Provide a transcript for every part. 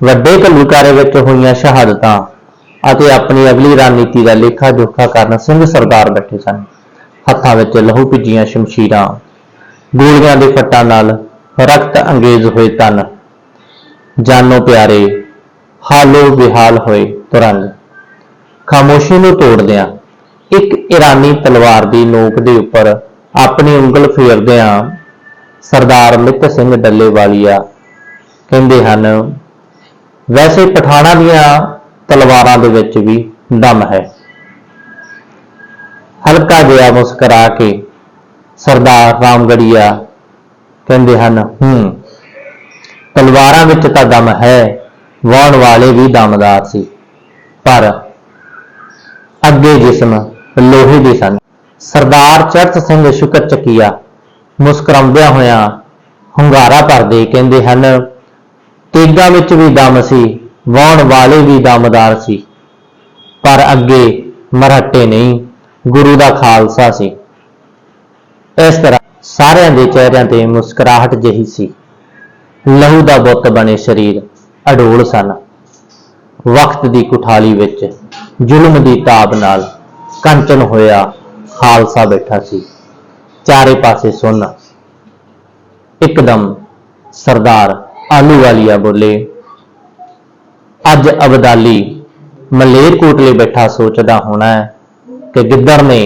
ਵੱਡੇ ਘੱਲੂਕਾਰੇ ਵਿੱਚ ਹੋਈਆਂ ਸ਼ਹਾਦਤਾਂ ਅਤੇ ਆਪਣੀ ਅਗਲੀ ਰਣਨੀਤੀ ਦਾ ਲੇਖਾ ਜੋਖਾ ਕਰਨ ਸਿੰਘ ਸਰਦਾਰ ਬੈਠੇ ਸਨ। ਹੱਥਾਂ ਵਿੱਚ ਲਹੂ ਭਿੱਜੀਆਂ ਸ਼ਮਸ਼ੀਰਾਂ, ਗੋਲੀਆਂ ਦੇ ਫੱਟਾਂ ਨਾਲ ਰਕਤ ਅੰਗੇਜ਼ ਹੋਏ ਤਨ। ਜਾਨੋ ਪਿਆਰੇ, ਹਾਲੋ ਬਿਹਾਲ ਹੋਏ ਤੁਰੰਗ। ਖਾਮੋਸ਼ੀ ਨੂੰ ਤੋੜਦਿਆਂ ਇੱਕ ਈਰਾਨੀ ਤਲਵਾਰ ਦੀ ਨੋਕ ਦੇ ਉੱਪਰ ਆਪਣੀ ਉਂਗਲ ਫੇਰਦਿਆਂ ਸਰਦਾਰ ਮਿੱਤ ਸਿੰਘ ਡੱਲੇ ਵਾਲੀਆ ਕਹਿੰਦੇ ਹਨ ਵੈਸੇ ਪਠਾਣਾ ਦੀਆਂ ਤਲਵਾਰਾਂ ਦੇ ਵਿੱਚ ਵੀ ਦਮ ਹੈ। ਹਲਕਾ ਜਿਹਾ ਮੁਸਕਰਾ ਕੇ ਸਰਦਾਰ ਰਾਮਗੜੀਆ ਕਹਿੰਦੇ ਹਨ, ਹੂੰ, ਤਲਵਾਰਾਂ ਵਿੱਚ ਤਾਂ ਦਮ ਹੈ, ਵਾਹਣ ਵਾਲੇ ਵੀ ਦਮਦਾਰ ਸੀ, ਪਰ ਅੱਗੇ ਜਿਸਮ ਲੋਹੇ ਦੇ ਸਨ। ਸਰਦਾਰ ਚਰਤ ਸਿੰਘ ਸ਼ੁਕਰ ਚੱਕੀਆ ਮੁਸਕਰਾਉਂਦਿਆਂ ਹੋਇਆਂ ਹੁੰਗਾਰਾ ਭਰਦੇ ਕਹਿੰਦੇ ਹਨ ਤੇਗਾਂ ਵਿੱਚ ਵੀ ਦਮ ਸੀ, ਵਾਹਣ ਵਾਲੇ ਵੀ ਦਮਦਾਰ ਸੀ। ਪਰ ਅੱਗੇ ਮਰਹੱਟੇ ਨਹੀਂ, ਗੁਰੂ ਦਾ ਖਾਲਸਾ ਸੀ। ਇਸ ਤਰ੍ਹਾਂ ਸਾਰਿਆਂ ਦੇ ਚਿਹਰਿਆਂ ਤੇ ਮੁਸਕਰਾਹਟ ਜਿਹੀ ਸੀ। ਲਹੂ ਦਾ ਬੁੱਤ ਬਣੇ ਸਰੀਰ ਅਡੋਲ ਸਨ। ਵਕਤ ਦੀ ਕੁਠਾਲੀ ਵਿੱਚ ਜ਼ੁਲਮ ਦੀ ਤਾਬ ਨਾਲ ਕੰਚਨ ਹੋਇਆ ਖਾਲਸਾ ਬੈਠਾ ਸੀ। ਚਾਰੇ ਪਾਸੇ ਸੁੰਨ। ਇੱਕਦਮ ਸਰਦਾਰ ਆਲੂਵਾਲੀਆ ਬੋਲੇ। ਅੱਜ ਅਬਦਾਲੀ ਮਲੇਰ ਕੋਟਲੇ ਬੈਠਾ ਸੋਚਦਾ ਹੋਣਾ ਕਿ ਗਿੱਦੜ ਨੇ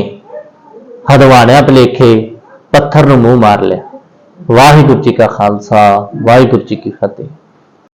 ਹਦਵਾਣਿਆ ਭਲੇਖੇ ਪੱਥਰ ਨੂੰ ਮੂੰਹ ਮਾਰ ਲਿਆ। ਵਾਹਿਗੁਰੂ ਜੀ ਕਾ ਖਾਲਸਾ, ਵਾਹਿਗੁਰੂ ਜੀ ਕੀ ਫਤਿਹ।